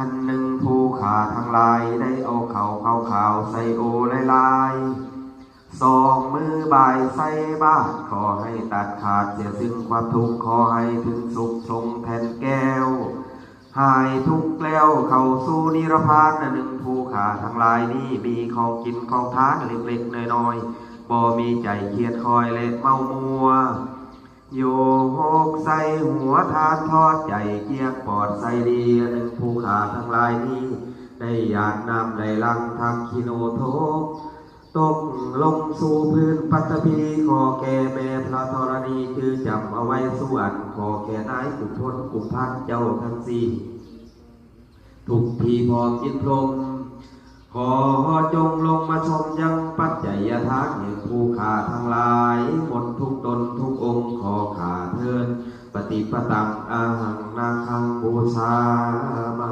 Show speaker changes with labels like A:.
A: อันหนึ่งผู้ขาทั้งลายได้เอาเขาเขาขาวใส่โอลายๆสองมือบายใส่บ้านขอให้ตัดขาดเสียซึ่งความทุกข์ขอให้ถึงสุขชงแทนแก้ว หายทุกข์แล้วเข้าสู่นิรพานอันหนึ่งผู้ขาทั้งลายนี้มีของกินของทานเล็กๆน้อยๆบ่มีใจเครียดคอยและเมามัว ใส่หัวทานทอดใจเกียกปอดใส่ดีหนึ่งผู้ขาทั้งหลายนี้ ได้อยากนำได้ลังทำคิโนโทกตกลงสู่พื้นปัตตภีขอแก่แม่พระธรณีคือจำเอาไว้ส่วนขอแก่นายกุพลกุพันเจ้าทั้งสี่ทุกทีพอกินพรมขอ มาชมยังปัจจัยทานแห่งผู้ขาทั้งหลายหมดทุกตนทุกองค์ขอขาเทินปฏิปตังอาหังนาคังบูชามา